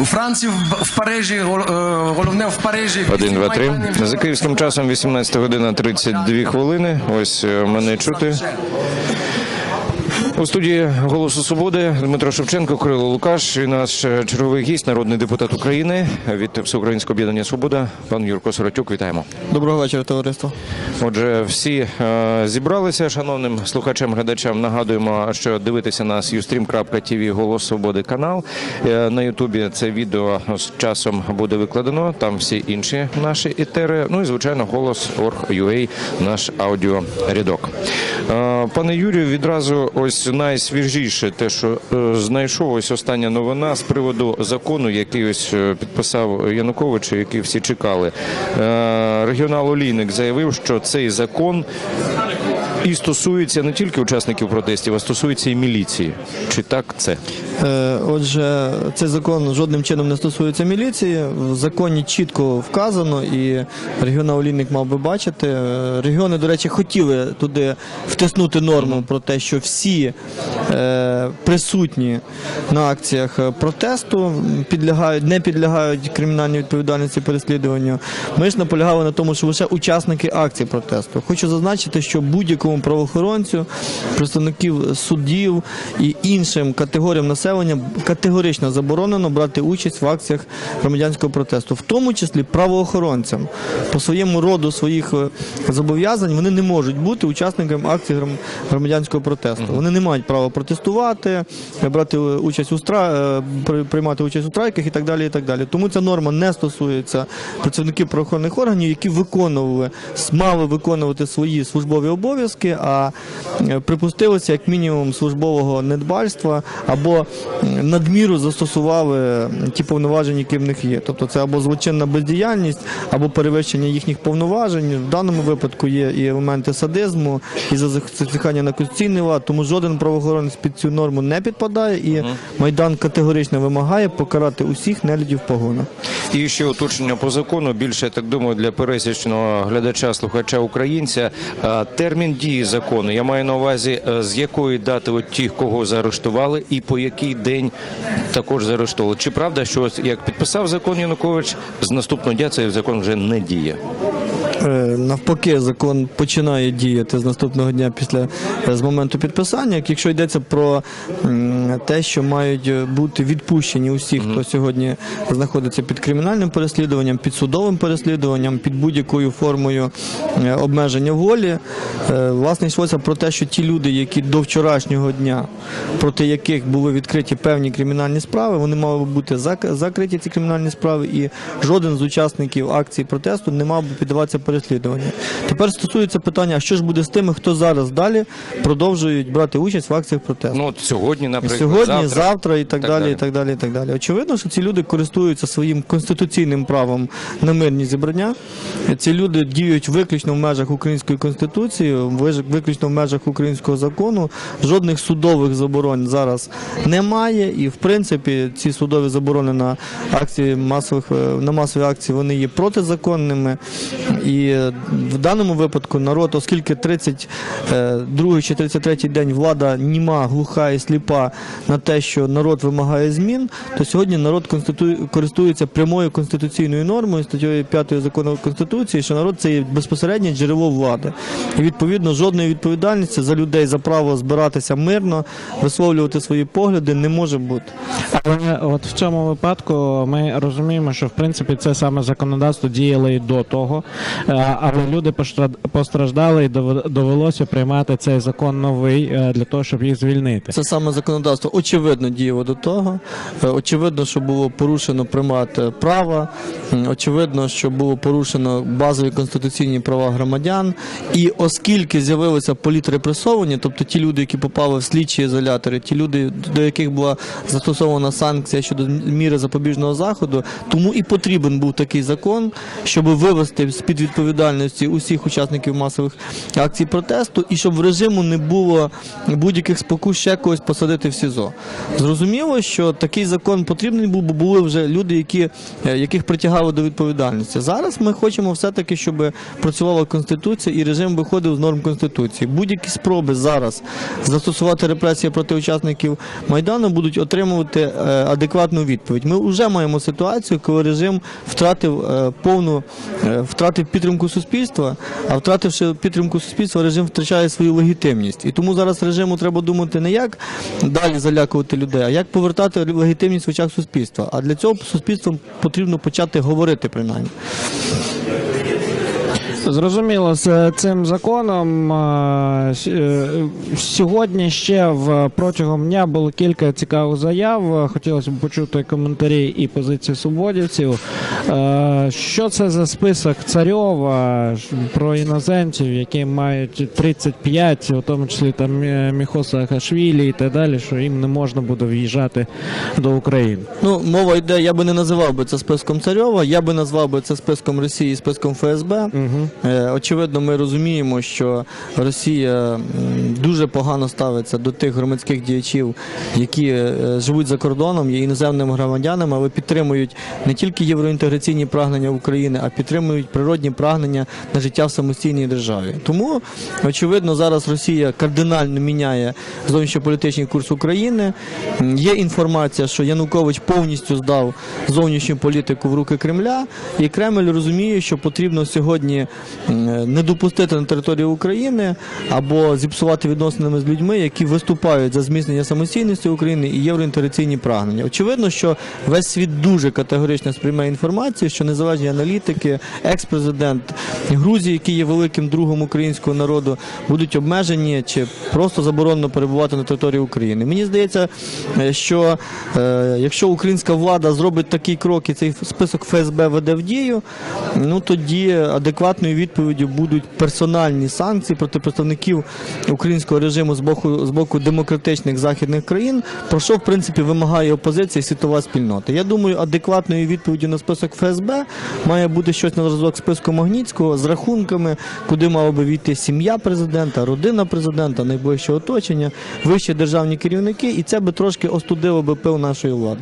У Франції, в, Парижі, е, головне в Парижі. Один, два, три. Майдані. За київським часом 18 година 32 хвилини. Ось е, мене чути. У студії Голосу Свободи Дмитро Шевченко, Кирило Лукаш і наш е, черговий гість, народний депутат України від Всеукраїнського об'єднання Свобода, пан Юрко Соротюк. Вітаємо. Доброго вечора, товариство. Отже, всі е, зібралися. Шановним слухачам, глядачам нагадуємо, що дивитися нас ustream.tv Голос Свободи канал. Е, на Ютубі це відео з часом буде викладено. Там всі інші наші етери. Ну і звичайно, голос Орг.ua, наш аудіорядок. Е, Пане Юрію, відразу ось найсвіжіше те, що е, знайшов ось остання новина з приводу закону, який ось е, підписав Янукович, який всі чекали. Е, Регіонал Олійник заявив, що цей закон і стосується не тільки учасників протестів, а стосується і міліції. Чи так це? Е, Отже, цей закон жодним чином не стосується міліції. В законі чітко вказано, і регіонал Олійник мав би бачити. Е, Регіони, до речі, хотіли туди втиснути норму про те, що всі е, присутні на акціях протесту підлягають, не підлягають кримінальній відповідальності переслідуванню. Ми ж наполягали на тому, що лише учасники акцій протесту. Хочу зазначити, що будь-якому правоохоронцю, представників суддів і іншим категоріям населення категорично заборонено брати участь в акціях громадянського протесту, в тому числі правоохоронцям. По своєму роду своїх е, зобов'язань вони не можуть бути учасниками акцій громадянського протесту. Вони не мають права протестувати, е, брати участь у стра... е, приймати участь у страйках і так далі. І так далі. Тому ця норма не стосується працівників правоохоронних органів, які виконували, мали виконувати свої службові обов'язки, а е, припустилися як мінімум службового недбальства або надміру застосували ті повноваження, які в них є. Тобто це або злочинна бездіяльність, або перевищення їхніх повноважень. В даному випадку є і елементи садизму, і зазіхання на конституційний лад. Тому жоден правоохоронець під цю норму не підпадає, і майдан категорично вимагає покарати усіх нелюдів в погонах. І ще уточнення по закону. Більше я так думаю, для пересічного глядача, слухача українця. Термін дії закону. Я маю на увазі, е, з якої дати от тих, кого заарештували, і по який день також заарештували. Чи правда, що як підписав закон Янукович, з наступного дня цей закон вже не діє? Е, Навпаки, закон починає діяти з наступного дня після е, з моменту підписання. Як Якщо йдеться про те, що мають е, бути відпущені усі, хто сьогодні знаходиться під кримінальним переслідуванням, під судовим переслідуванням, під будь-якою формою обмеження волі, власне йшлося про те, що ті люди, які до вчорашнього дня, проти яких були відкриті певні кримінальні справи, вони мали бути зак- закриті ці кримінальні справи, і жоден з учасників акції протесту не мав би піддаватися переслідуванню. Тепер стосується питання, а що ж буде з тими, хто зараз далі продовжують брати участь в акціях протесту. Ну от сьогодні, наприклад, Сьогодні, завтра. завтра, і так, Так далі, далі. і так далі, і так далі. Очевидно, що ці люди користуються своїм конституційним правом на мирні зібрання. Ці люди діють виключно в межах української конституції, виключно в межах українського закону. Жодних судових заборон зараз немає. І в принципі ці судові заборони на акції масових е, на масові акції вони є протизаконними. І е, в даному випадку народ, оскільки 32 чи 33 день влада німа, глуха і сліпа на те, що народ вимагає змін, то сьогодні народ користується прямою конституційною нормою статтею 5 закону Конституції, що народ це є безпосереднє джерело влади. І відповідно жодної відповідальності за людей за право збиратися мирно, висловлювати свої погляди не може бути. Але от в цьому випадку ми розуміємо, що в принципі це саме законодавство діяло і до того, е, але люди постраждали і довелося приймати цей закон новий е, для того, щоб їх звільнити. Це саме законодавство очевидно діяло до того. Е, Очевидно, що було порушено примат е, права. Очевидно, що було порушено базові конституційні права громадян. І оскільки з'явилися політрепресовані, тобто ті люди, які попали в слідчі ізолятори, ті люди, до яких була застосована санкція щодо міри запобіжного заходу, тому і потрібен був такий закон, щоб вивести з під відповідальності усіх учасників масових акцій протесту, і щоб в режиму не було будь-яких спокус ще когось посадити в СІЗО. Зрозуміло, що такий закон потрібний був, бо були вже люди, які, е, яких притягали до відповідальності. Зараз ми хочемо все-таки, щоб працювала конституція і режим виходив з норм конституції. Будь-які спроби зараз застосувати репресії проти учасників майдану будуть отримувати е, адекватну відповідь. Ми вже маємо ситуацію, коли режим втратив е, повну втратив підтримку суспільства, а втративши підтримку суспільства, режим втрачає свою легітимність. І тому зараз режиму треба думати не як далі залякувати людей, а як повертати легітимність в очах суспільства. А для цього суспільством потрібно почати говорити принаймні. Зрозуміло, з цим законом е, сьогодні ще в протягом дня було кілька цікавих заяв. Хотілося б почути коментарі і позиції свободівців. Що це за список царьова про іноземців, які мають 35, у тому числі там е, Міхоса Хашвілі і так далі, що їм не можна буде в'їжджати до України? Ну, мова йде, я би не називав би це списком Царьова, я би назвав би це списком Росії, списком ФСБ. Угу. Е, Очевидно, ми розуміємо, що Росія дуже погано ставиться до тих громадських діячів, які е, живуть за кордоном, є іноземними громадянами, але підтримують не тільки євроінтеграційні прагнення України, а підтримують природні прагнення на життя в самостійній державі. Тому, очевидно, зараз Росія кардинально міняє зовнішньополітичний курс України. Є інформація, що Янукович повністю здав зовнішню політику в руки Кремля, і Кремль розуміє, що потрібно сьогодні не допустити на територію України або зіпсувати відносинами з людьми, які виступають за зміцнення самостійності України і євроінтеграційні прагнення. Очевидно, що весь світ дуже категорично сприймає інформацію, що незалежні аналітики, екс-президент Грузії, який є великим другом українського народу, будуть обмежені чи просто заборонено перебувати на території України. Мені здається, е, що е, якщо українська влада зробить такий крок і цей список ФСБ веде в дію, ну тоді адекватною відповіддю будуть персональні санкції проти представників українського режиму з боку з боку демократичних західних країн, про що в принципі вимагає опозиція і світова спільнота. Я думаю, адекватною відповіддю на список ФСБ має бути щось на зразок списку Магнітського з рахунками, куди мала би війти сім'я президента, родина президента, найближче оточення, вищі державні керівники, і це би трошки остудило би пил нашої влади.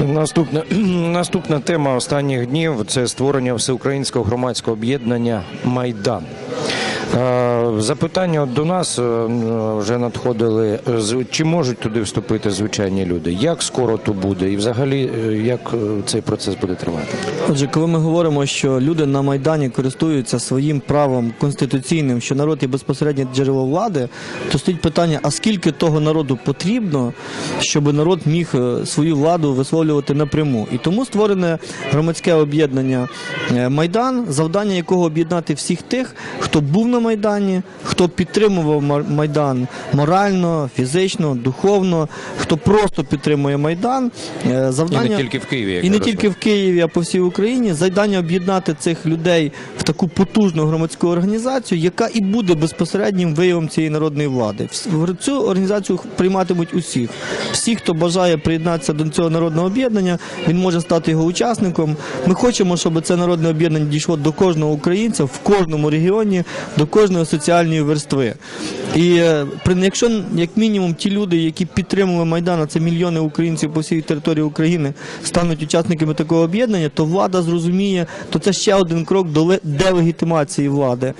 Наступна наступна тема останніх днів це створення всеукраїнського громадського об'єднання Майдан. Е, Запитання до нас е, вже надходили. Чи можуть туди вступити звичайні люди? Як скоро то буде? І взагалі, е, як цей процес буде тривати? Отже, коли ми говоримо, що люди на Майдані користуються своїм правом конституційним, що народ є безпосереднє джерело влади, то стоїть питання: а скільки того народу потрібно, щоб народ міг свою владу висловлювати напряму? І тому створене громадське об'єднання Майдан, завдання якого об'єднати всіх тих, хто був на Майдані, хто підтримував Майдан морально, фізично, духовно, хто просто підтримує Майдан. Е, І Завдання не тільки в Києві, і не тільки в Києві, а по всій Україні завдання об'єднати цих людей в таку потужну громадську організацію, яка і буде безпосереднім виявом цієї народної влади. В Цю організацію прийматимуть усіх. Всі, хто бажає приєднатися до цього народного об'єднання, він може стати його учасником. Ми хочемо, щоб це народне об'єднання дійшло до кожного українця в кожному регіоні, до кожної соціальної верстви. І е, якщо як мінімум ті люди, які підтримували Майдан, а це мільйони українців по всій території України, стануть учасниками такого об'єднання, то влада зрозуміє, то це ще один крок до делегітимації влади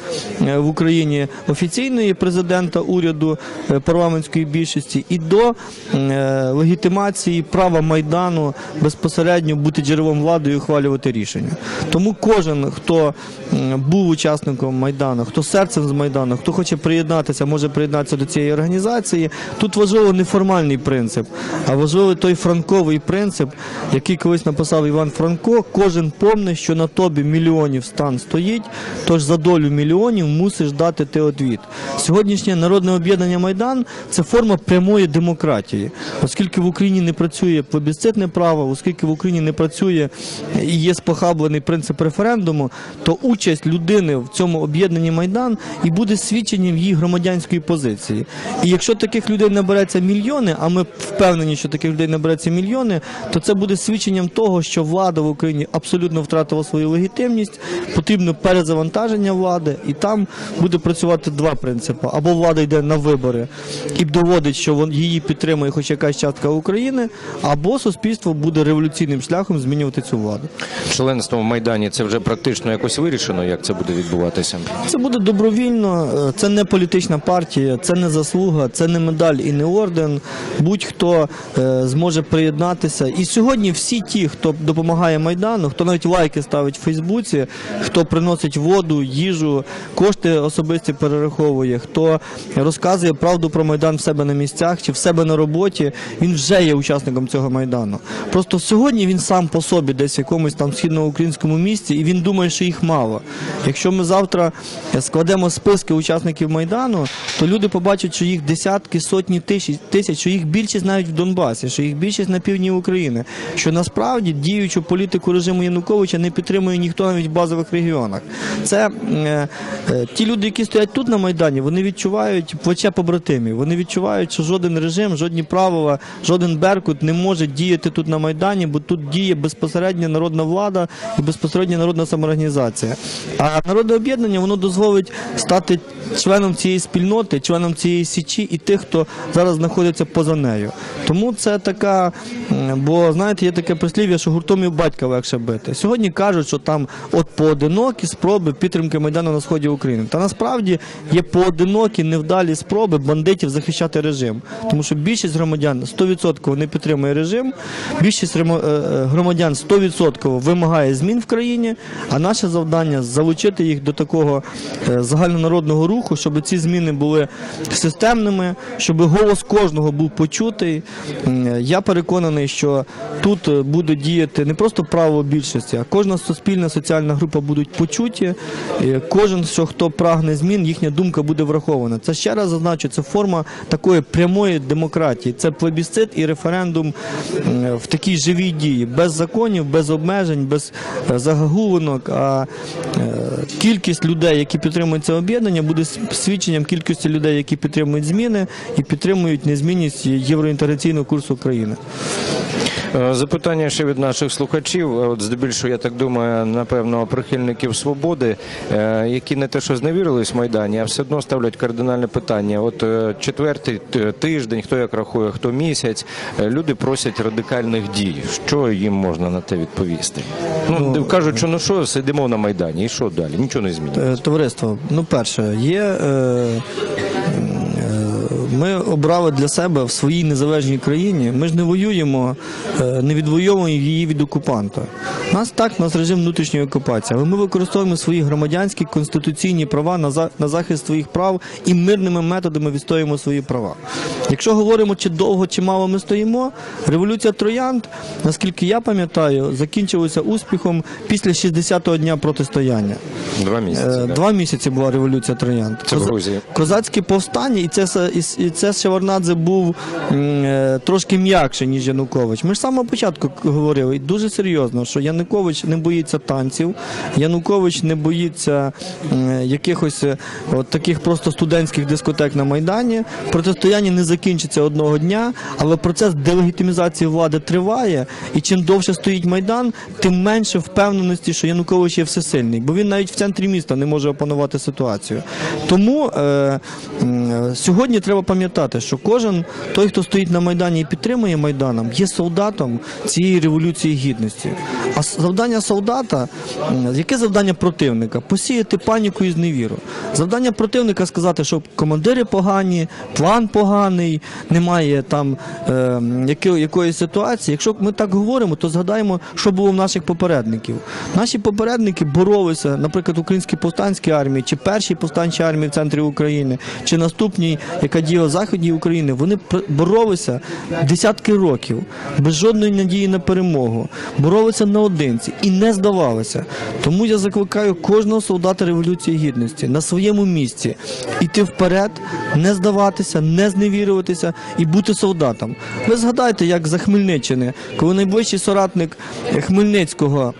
е, в Україні офіційної президента, уряду, е, парламентської більшості і до легітимації права Майдану безпосередньо бути джерелом влади і ухвалювати рішення. Тому кожен, хто був учасником Майдану, хто серцем з Майдану, хто хоче приєднатися, може приєднатися до цієї організації. Тут важливо не формальний принцип, а важливий той франковий принцип, який колись написав Іван Франко. Кожен помне, що на тобі мільйонів стан стоїть, тож за долю мільйонів мусиш дати ти одвід. Сьогоднішнє народне об'єднання Майдан це форма прямої демократії, оскільки в Україні не працює плебісцитне право, оскільки в Україні не працює і є спохаблений принцип референдуму, то участь людини в цьому об'єднанні Майдан Майдан і буде свідченням їх громадянської позиції. І якщо таких людей набереться мільйони, а ми впевнені, що таких людей набереться мільйони, то це буде свідченням того, що влада в Україні абсолютно втратила свою легітимність, потрібно перезавантаження влади, і там буде працювати два принципи: або влада йде на вибори і доводить, що її підтримує хоч якась частка України, або суспільство буде революційним шляхом змінювати цю владу. Членство в Майдані це вже практично якось вирішено, як це буде відбуватися. Це буде добровільно, е, це не політична партія, це не заслуга, це не медаль і не орден. Будь-хто е, зможе приєднатися. І сьогодні всі ті, хто допомагає Майдану, хто навіть лайки ставить в Фейсбуці, хто приносить воду, їжу, кошти особисті перераховує, хто розказує правду про Майдан в себе на місцях чи в себе на роботі, він вже є учасником цього майдану. Просто сьогодні він сам по собі десь в якомусь там східноукраїнському місті, і він думає, що їх мало. Якщо ми завтра е, складемо списки учасників майдану, то люди побачать, що їх десятки, сотні тисяч, тисяч, що їх більшість навіть в Донбасі, що їх більшість на півдні України. Що насправді діючу політику режиму Януковича не підтримує ніхто навіть в базових регіонах. Це е, е, ті люди, які стоять тут на майдані, вони відчувають плече побратимів. Вони відчувають, що жоден режим, жодні правила, жоден беркут не може діяти тут на майдані, бо тут діє безпосередня народна влада і безпосередня народна самоорганізація. А народне об'єднання воно дозволить стати членом цієї спільноти, членом цієї січі і тих, хто зараз знаходиться поза нею. Тому це така, бо знаєте, є таке прислів'я, що гуртом і батька легше бити. Сьогодні кажуть, що там от поодинокі спроби підтримки майдану на сході України. Та насправді є поодинокі невдалі спроби бандитів захищати режим, тому що більшість громадян 100% не підтримує режим. Більшість е, е, громадян 100% вимагає змін в країні. А наше завдання залучити їх до такого е, загальнонародного руху, щоб ці зміни були системними, щоб голос кожного був почутий. Я переконаний, що тут е, буде діяти не просто право більшості, а кожна суспільна соціальна група будуть почуті. Кожен, що хто прагне змін, їхня думка буде врахована. Це ще раз зазначу, це форма такої прямої демократії. Це плебісцит і референдум в такій живій дії, без законів, без обмежень, без е, загагулинок. А е, кількість людей, які підтримують це об'єднання, буде свідченням кількості людей, які підтримують зміни і підтримують незмінність євроінтеграційного курсу країни. Е, Запитання ще від наших слухачів. Е, От здебільшого, я так думаю, напевно, прихильників свободи, е, які не те, що зневірились в Майдані, а все одно ставлять кардинальне питання. От четвертий тиждень, хто як рахує, хто місяць, люди просять радикальних дій. Що їм можна на те відповісти? Ну, кажуть, що ну що, сидимо на Майдані, і що далі? Нічого не зміниться. Е, Товариство, ну перше, є. Е, ми обрали для себе в своїй незалежній країні. Ми ж не воюємо, е, не відвоюємо її від окупанта. Нас так, нас режим внутрішньої окупації, але ми використовуємо свої громадянські конституційні права на, за, на захист своїх прав і мирними методами відстоюємо свої права. Якщо говоримо, чи довго, чи мало ми стоїмо, революція троянд, наскільки я пам'ятаю, закінчилася успіхом після 60-го дня протистояння. Два місяці. Е, да. Два місяці була революція троянд. Це в Грузії. Козацьке повстання, і це, і, і це Шеварнадзе був е, трошки м'якше, ніж Янукович. Ми ж самого початку говорили, дуже серйозно, що Янукович не боїться танців, Янукович не боїться якихось е, таких просто студентських дискотек на Майдані. Протистояння не закінчиться одного дня, але процес делегітимізації влади триває. І чим довше стоїть Майдан, тим менше впевненості, що Янукович є всесильний, бо він навіть в центрі міста не може опанувати ситуацію. Тому е, сьогодні треба пам'ятати, що кожен той, хто стоїть на Майдані і підтримує Майданом, є солдатом цієї революції гідності. А завдання солдата, яке завдання противника? Посіяти паніку і зневіру. Завдання противника сказати, що командири погані, план поганий, немає там е, яки- якоїсь ситуації. Якщо ми так говоримо, то згадаємо, що було в наших попередників. Наші попередники боролися, наприклад, в українській повстанській армії, чи першій повстанчій армії в центрі України, чи наступній, яка діяла северо-заходній Україні, вони боролися десятки років без жодної надії на перемогу, боролися наодинці і не здавалися. Тому я закликаю кожного солдата Революції Гідності на своєму місці іти вперед, не здаватися, не зневірюватися і бути солдатом. Ви згадайте, як за Хмельниччини, коли найближчий соратник Хмельницького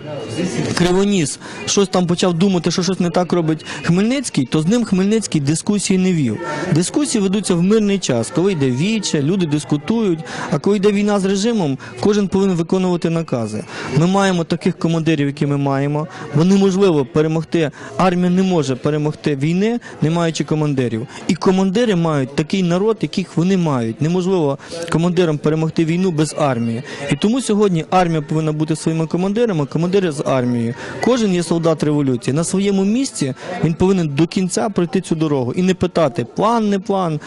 Кривоніс щось там почав думати, що щось не так робить Хмельницький, то з ним Хмельницький дискусії не вів. Дискусії ведуться в мирний час, коли йде віче, люди дискутують. А коли йде війна з режимом, кожен повинен виконувати накази. Ми маємо таких командирів, які ми маємо, бо неможливо перемогти. Армія не може перемогти війни, не маючи командирів. І командири мають такий народ, яких вони мають. Неможливо командирам перемогти війну без армії. І тому сьогодні армія повинна бути своїми командирами, командири з армією. Кожен є солдат революції. На своєму місці він повинен до кінця пройти цю дорогу і не питати план, не план,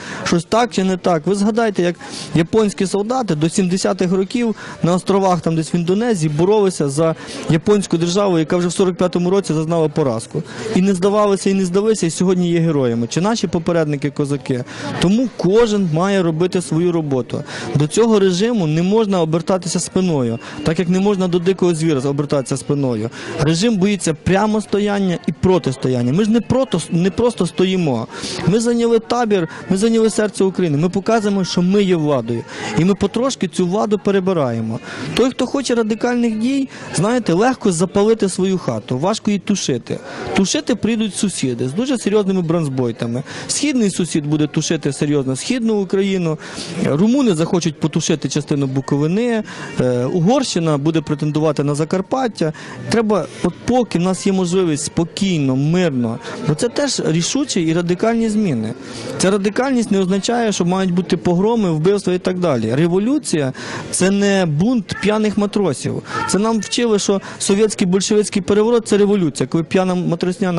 так чи не так. Ви згадайте, як японські солдати до 70-х років на островах, там десь в Індонезії, боролися за японську державу, яка вже в 45-му році зазнала поразку. І не здавалися, і не здалися, і сьогодні є героями. Чи наші попередники козаки? Тому кожен має робити свою роботу. До цього режиму не можна обертатися спиною, так як не можна до дикого звіра обертатися спиною. Режим боїться прямо стояння і протистояння. Ми ж не прото не просто стоїмо. Ми зайняли табір, ми зайняли серце України. Ми показуємо, що ми є владою, і ми потрошки цю владу перебираємо. Той, хто хоче радикальних дій, знаєте, легко запалити свою хату, важко її тушити. Тушити прийдуть сусіди з дуже серйозними бронзбойтами. Східний сусід буде тушити серйозно східну Україну. Румуни захочуть потушити частину Буковини. Е, Угорщина буде претендувати на Закарпаття. Треба, от поки в нас є можливість спокійно, мирно, бо це теж рішучі і радикальні зміни. Ця радикальність не означає, що мають бути погроми, вбивства і так далі. Революція це не бунт п'яних матросів. Це нам вчили, що совєтський большевицький переворот це революція, коли п'яна матросня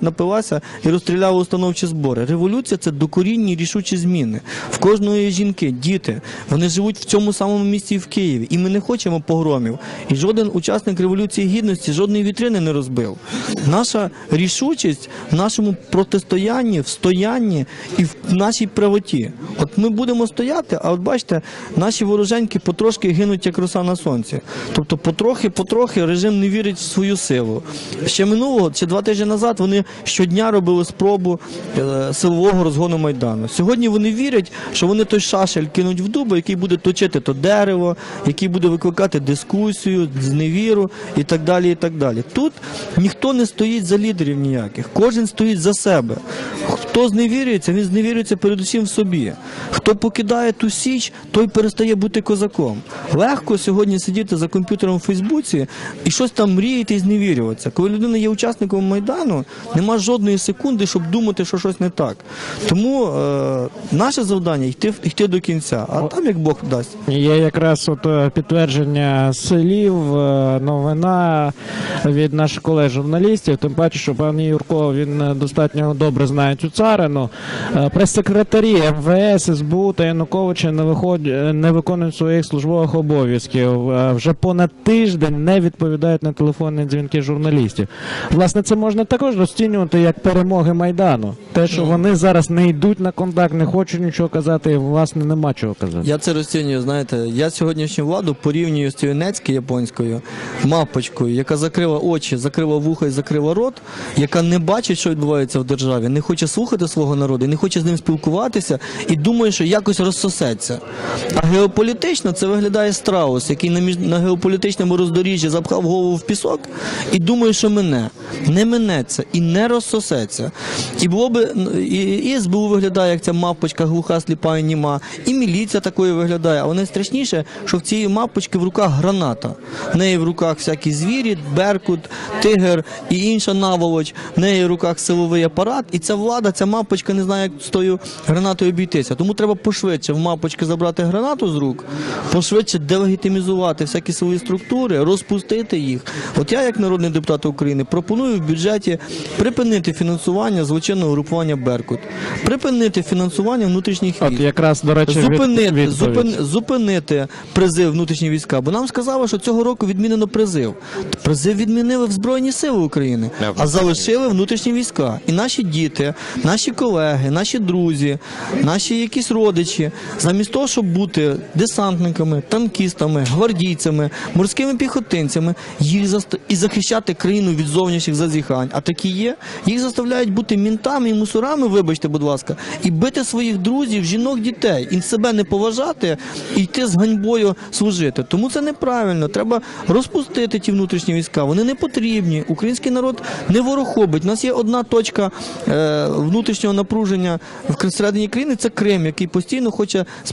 напилася і розстріляла установчі збори. Революція це докорінні рішучі зміни. В кожної жінки, діти, вони живуть в цьому самому місці в Києві. І ми не хочемо погромів. І жоден учасник революції гідності жодної вітрини не розбив. Наша рішучість в нашому протистоянні, в стоянні і в нашій правоті. От ми будемо стояти, а от бачите, наші вороженьки потрошки гинуть як роса на сонці. Тобто, потрохи, потрохи режим не вірить в свою силу. Ще минулого чи два тижні назад вони щодня робили спробу е, силового розгону майдану. Сьогодні вони вірять, що вони той шашель кинуть в дуба, який буде точити то дерево, який буде викликати дискусію, зневіру і так далі. І так далі. Тут ніхто не стоїть за лідерів ніяких, кожен стоїть за себе. Хто зневірюється, він зневірюється передусім в собі. Хто покидає ту січ, той перестає бути козаком. Легко сьогодні сидіти за комп'ютером в Фейсбуці і щось там мріяти і зневірюватися. Коли людина є учасником майдану, нема жодної секунди, щоб думати, що щось не так. Тому е, наше завдання йти йти до кінця, а там як Бог дасть. Є якраз от е, підтвердження слів, е, новина від наших колег журналістів. Тим паче, що пан Юрко він е, достатньо добре знає цю царину. Е, МВС, СБУ та Януковича не виходять, не виконують своїх службових обов'язків. Е, Вже понад тиждень не відповідають на телефонні дзвінки журналістів. Власне, це можна також розцінювати як перемоги майдану. Те, що вони зараз не йдуть на контакт, не хочуть нічого казати, і власне нема чого казати. Я це розцінюю, знаєте, я сьогоднішню владу порівнюю з цією нецькою японською мавпочкою, яка закрила очі, закрила вуха і закрила рот, яка не бачить, що відбувається в державі, не хоче слухати свого народу, не хоче з ним спілкуватися і думає, що якось розсосеться. А геополітично це виглядає страус, який на, між... на геополітичному роздоріжжі запхав голову в пісок і думає, що мене. Не минеться і не розсосеться. І було би і, і СБУ виглядає, як ця мавпочка глуха, сліпа і німа, і міліція такою виглядає. А найстрашніше, що в цієї мавпочки в руках граната. В неї в руках всякі звірі, беркут, тигр і інша наволоч. В неї в руках силовий апарат. І ця влада, ця мавпочка не знає, як з тою гранатою обійтися. Тому треба пошвидше в мавпочки забрати гранату з рук, пошвидше делегітимізувати всякі силові структури, розпустити їх. От я, як народний депутат України, пропоную в бюджеті припинити фінансування злочинного групування Беркут, припинити фінансування внутрішніх От якраз, до речі, від- Зупинити, зупин, зупинити призив внутрішні війська, бо нам сказали, що цього року відмінено призив. Призив відмінили в Збройні Сили України, а залишили внутрішні війська. І наші діти, наші колеги, наші друзі, наші якісь родичі, замість того, щоб бути десантниками, танкістами, гвардійцями, морськими піхотинцями, їх заста- і захищати країну від зовнішніх зазіхань, а такі є, їх заставляють бути мінтами і мусорами, вибачте, будь ласка, і бити своїх друзів, жінок, дітей, і себе не поважати і йти з ганьбою служити. Тому це неправильно. Треба розпустити ті внутрішні війська. Вони не потрібні. Український народ не ворохобить. У нас є одна точка е, внутрішнього напруження в середині країни. Це Крим, який постійно хоче з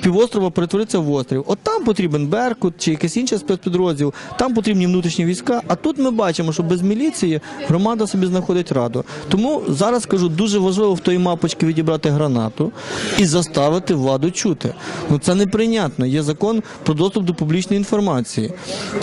перетворитися в острів. От там потрібен Беркут чи якийсь інший спецпідрозділ. Там потрібні внутрішні війська. А тут ми бачимо, що без міліції громада собі знаходить раду. Тому зараз кажу, дуже важливо в тої мапочки відібрати гранату і заставити владу чути. Ну це неприйнятно. Є закон про доступ до публічної інформації.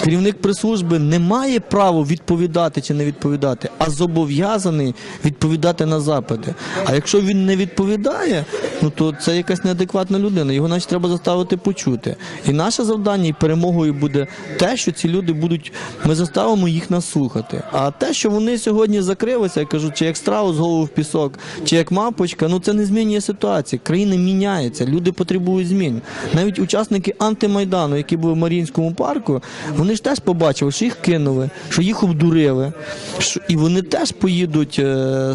Керівник прес-служби не має права відповідати чи не відповідати, а зобов'язаний відповідати на запити. А якщо він не відповідає, ну то це якась неадекватна людина. Його значить треба заставити почути. І наше завдання і перемогою буде те, що ці люди будуть. Ми заставимо їх нас слухати. А те, що вони сьогодні закрилися, я кажу, чи як страус голову в пісок, чи як мапочка, ну це не змінює ситуації. Країна міняється, люди потребують змін. Навіть учасники антимайдану, які були в Маріїнському парку, вони ж теж побачили, що їх кинули, що їх обдурили, що і вони теж поїдуть е,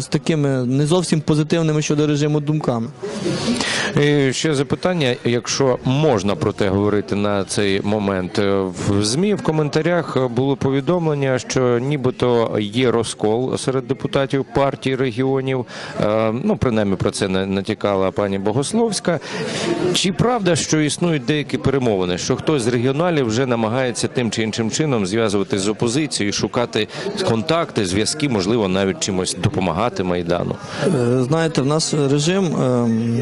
з такими не зовсім позитивними щодо режиму думками. І ще запитання, якщо можна про те говорити на цей момент. Е, В ЗМІ в коментарях було повідомлення, що нібито є розкол серед депутатів партії регіонів. Е, Ну, принаймні про це на- натякала пані Богословська. Чи правда, що існують деякі перемовини, що хтось з регіоналів вже намагається тим чи іншим чином зв'язувати з опозицією, шукати контакти, зв'язки, можливо, навіть чимось допомагати майдану? Е, Знаєте, в нас режим, ем,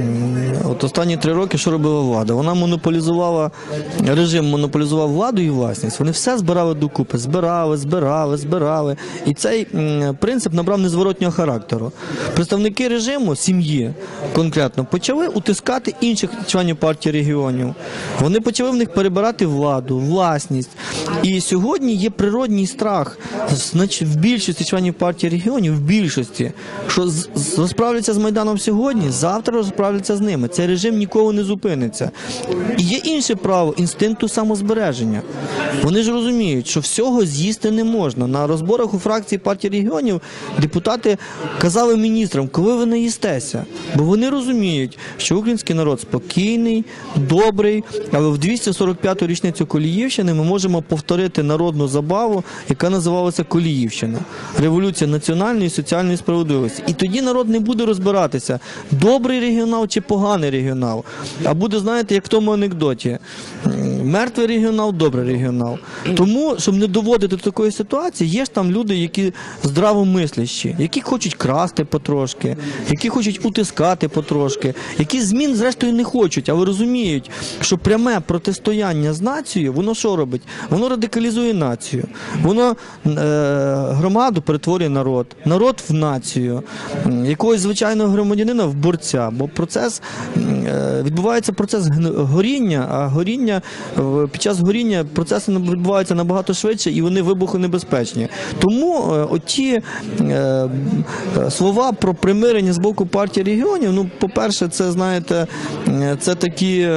от останні три роки, що робила влада? Вона монополізувала режим, монополізував владу і власність. Вони все збирали докупи, збирали, збирали, збирали. І цей принцип набрав незворотнього характеру. Представники режиму, сім'ї конкретно, почали утискати інших членів партії регіонів. Вони почали в них перебирати владу, власність. І сьогодні є природній страх в більшості членів партії регіонів, в більшості, що розправляться з Майданом сьогодні, завтра розправляться з ними. Цей режим ніколи не зупиниться. І є інше право інстинкту самозбереження. Вони ж розуміють, що всього з'їсти не можна. На розборах у фракції партії регіонів депутати казали міністрам, коли ви не їстеся. Бо вони розуміють, що український народ спокійний, добрий, але в 245-ту річницю Коліївщини ми можемо повторити народну забаву, яка називалася Коліївщина. Революція національної і соціальної справедливості. І тоді народ не буде розбиратися, добрий регіонал чи поганий регіонал. А буде, знаєте, як в тому анекдоті: мертвий регіонал, добрий регіонал. Тому, щоб не доводити до такої ситуації, є ж там люди, які здравомислящі, які хочуть красти потрошки, які хочуть утискати потрошки, які змін, зрештою, не хочуть, але розуміють, що пряме протистояння з нацією, воно що робить? Воно радикалізує націю. Воно е, громаду перетворює народ, народ в націю, якогось звичайного громадянина в борця. Бо процес е, відбувається процес горіння, а горіння під час горіння процеси відбуваються набагато швидше і вони вибухонебезпечні. Тому е, оті е, слова про примирення з боку партії регіонів, ну, по-перше, це знаєте, це такі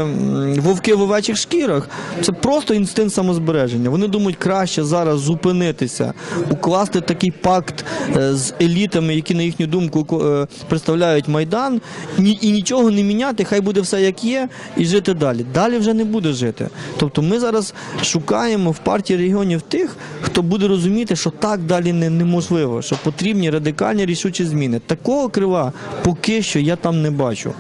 вовки в овечих шкірах. Це просто інстинкт самозбереження. Вони думають краще зараз зупинитися, укласти такий пакт з елітами, які на їхню думку представляють майдан, і нічого не міняти. Хай буде все як є, і жити далі. Далі вже не буде жити. Тобто, ми зараз шукаємо в партії регіонів тих, хто буде розуміти, що так далі не, неможливо, що потрібні радикальні рішучі зміни. Такого крива поки що я там не бачу.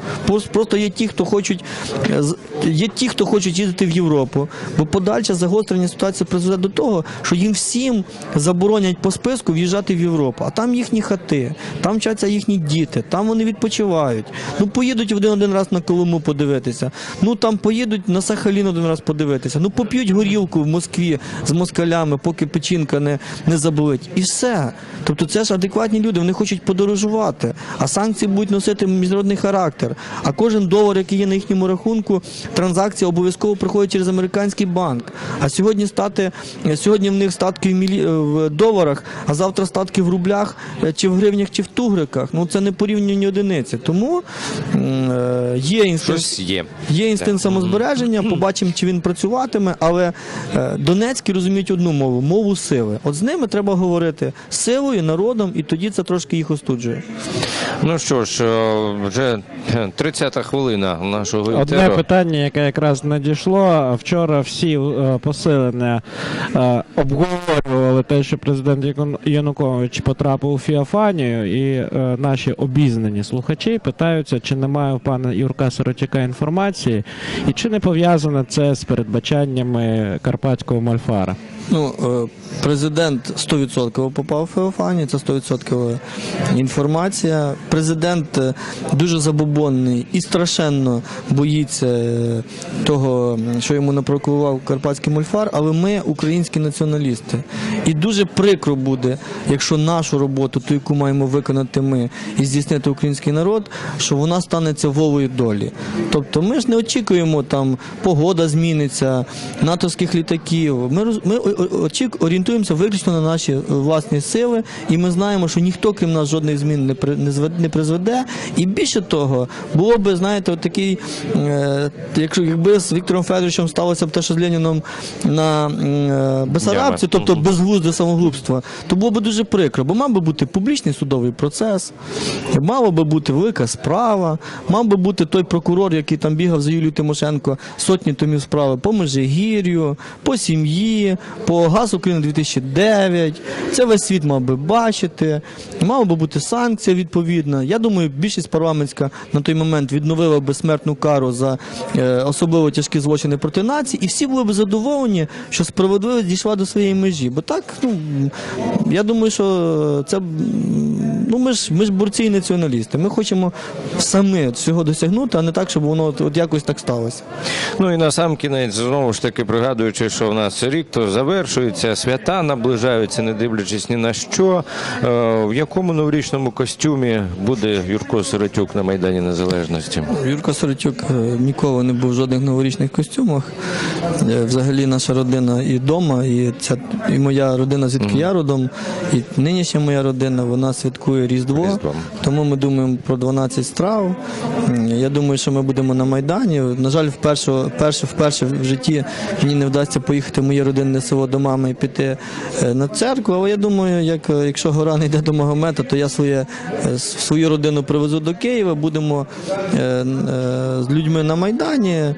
Просто є ті, хто хочуть е, є ті, хто хочуть їздити в Європу, бо подальше загострення ситуації призведе до того, що їм всім заборонять по списку в'їжджати в Європу, а там їхні хати, там вчаться їхні діти, там вони відпочивають. Ну поїдуть один один раз на Колому подивитися. Ну там поїдуть на Сахалін один раз подивитися. Ну поп'ють горілку в Москві з москалями, поки печінка не, не заболить. І все. Тобто це ж адекватні люди, вони хочуть подорожувати, а санкції будуть носити міжнародний характер. А кожен долар, який є на їхньому рахунку, транзакція обов'язково проходить через американський банк. А сьогодні стати сьогодні в них статки в, мілі... в доларах, а завтра статки в рублях е, чи в гривнях, чи в тугриках. Ну це не порівнянні одиниці. Тому є інстинкт, Щось є. є інстинкт самозбереження, побачимо, чи він працюватиме, але е, Донецькі розуміють одну мову мову сили. От з ними треба говорити силою, народом, і тоді це трошки їх остуджує. Ну що ж, е, вже 30-та хвилина нашого Одне питання, яке якраз надійшло. Вчора всі е, посилення е, те, що президент Янукович потрапив у Фіафанію, і е, наші обізнані слухачі питаються, чи немає у пана Юрка Сиротяка інформації, і чи не пов'язане це з передбачаннями карпатського мальфара. Ну, е, президент 100% попав в Феофані, це 100% інформація. Президент е, дуже забобонний і страшенно боїться е, того, що йому напрокував карпатський мульфар, але ми українські націоналісти. І дуже прикро буде, якщо нашу роботу, ту, яку маємо виконати ми і здійснити український народ, що вона станеться волею долі. Тобто ми ж не очікуємо там погода зміниться, натовських літаків. Ми ми орієнтуємося виключно на наші е, власні сили, і ми знаємо, що ніхто крім нас жодних змін не не призведе. І більше того, було би, знаєте, от такий, е, якщо якби з Віктором Федоровичем сталося б те, що з Леніном на е, Бесарабці, тобто безглузде самоглупство, то було б дуже прикро, бо мав би бути публічний судовий процес, мала би бути велика справа, мав би бути той прокурор, який там бігав за Юлією Тимошенко сотні томів справи по Межигір'ю, по сім'ї, по ГАЗ України 2009. Це весь світ мав би бачити. Мала би бути санкція відповідна. Я думаю, більшість парламентська на той момент відновила би смертну кару за е, особливо тяжкі злочини проти нації, і всі були б задоволені, що справедливість дійшла до своєї межі. Бо так, ну я думаю, що це ну ми ж ми ж борці і націоналісти. Ми хочемо самі цього досягнути, а не так, щоб воно от, якось так сталося. Ну і на сам кінець, знову ж таки, пригадуючи, що в нас рік то завершується, свята наближаються, не дивлячись ні на що. Е, В якому новорічному костюмі буде Юрко Сиротюк на Майдані Незалежності? Юрко Сорочук е, ніколи не був в жодних новорічних костюмах. Е, Взагалі наша родина і вдома, і ця і моя родина, звідки я родом, і нинішня моя родина, вона святкує Різдво. Різдво. Тому ми думаємо про 12 страв. Я думаю, що ми будемо на Майдані. На жаль, вперше, вперше, вперше в житті мені не вдасться поїхати в моє родинне село до мами піти е, на церкву. Але я думаю, як, е, якщо гора не йде до Магомета, то я своє, е, свою родину привезу до Києва, будемо з людьми на Майдані.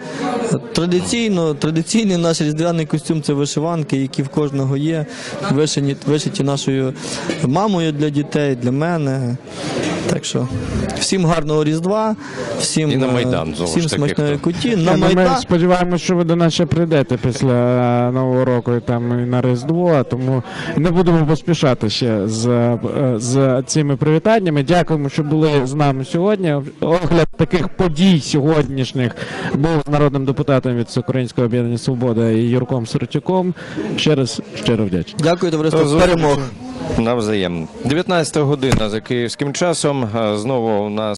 Традиційно, традиційний наш різдвяний костюм це вишиванки, які в кожного є, вишиті нашою мамою для дітей, для мене. Так що всім гарного Різдва, всім, І на е, Майдан, знову всім ж таки, смачної хто- куті. На ну, Ми сподіваємося, що ви до нас ще прийдете після е, Нового року і там і на Різдво, тому не будемо поспішати ще з, е, з цими привітаннями. Дякуємо, що були з нами сьогодні. Огляд таких подій сьогоднішніх був з народним депутатом від Українського об'єднання Свобода і Юрком Сиротюком. Ще раз щиро вдячний. Дякую, товариство. Перемог. Навзаєм. 19 година за київським часом. Е, Знову у нас.